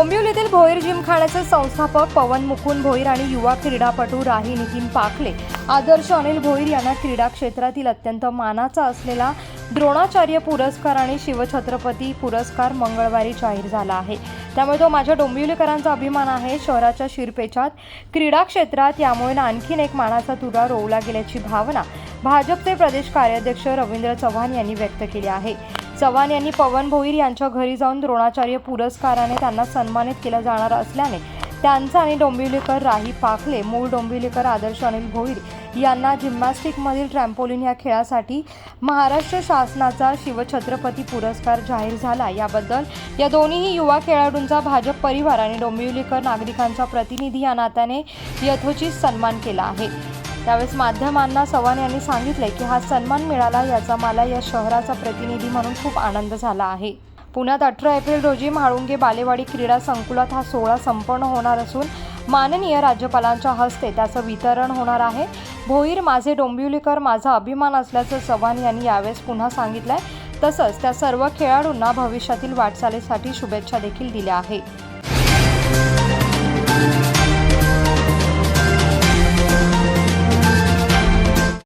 डोंबिवलीतील भोईर जिमखान्याचे संस्थापक पवन मुकुंद भोईर आणि युवा क्रीडापटू राही नितीन पाखले. आदर्श अनिल भोईर यांना क्रीडा क्षेत्रातील अत्यंत मानाचा असलेला द्रोणाचार्य पुरस्कार आणि शिवछत्रपती पुरस्कार मंगळवारी जाहीर झाला आहे. त्यामुळे तो माझ्या डोंबिवलीकरांचा अभिमान आहे. शहराच्या शिरपेचात क्रीडा क्षेत्रात यामुळे आणखीन एक मानाचा तुरा रोवला गेल्याची भावना भाजपचे प्रदेश कार्याध्यक्ष रवींद्र चव्हाण यांनी व्यक्त केली आहे. चव्हाण यांनी पवन भोईर यांच्या घरी जाऊन द्रोणाचार्य पुरस्काराने त्यांना सन्मानित केलं जाणार असल्याने त्यांचा आणि डोंबिवलीकर राही पाखले मूळ डोंबिवलीकर आदर्श अनिल भोईर यांना जिम्नॅस्टिकमधील ट्रॅम्पोलिन या खेळासाठी महाराष्ट्र शासनाचा शिवछत्रपती पुरस्कार जाहीर झाला. याबद्दल या दोन्हीही युवा खेळाडूंचा भाजप परिवार आणि डोंबिवलीकर नागरिकांचा प्रतिनिधी या नात्याने यथोचित सन्मान केला आहे. त्यावेळेस माध्यमांना चव्हाण यांनी सांगितले की हा सन्मान मिळाला याचा मला या शहराचा प्रतिनिधी म्हणून खूप आनंद झाला आहे. पुण्यात अठरा एप्रिल रोजी म्हाळुंगे बालेवाडी क्रीडा संकुलात हा सोहळा संपन्न होणार असून माननीय राज्यपालांच्या हस्ते त्याचं वितरण होणार आहे. भोईर माझे डोंबिवलीकर माझा अभिमान असल्याचं चव्हाण यांनी यावेळेस पुन्हा सांगितलंय. तसंच त्या सर्व खेळाडूंना भविष्यातील वाटचालीसाठी शुभेच्छा देखील दिल्या आहे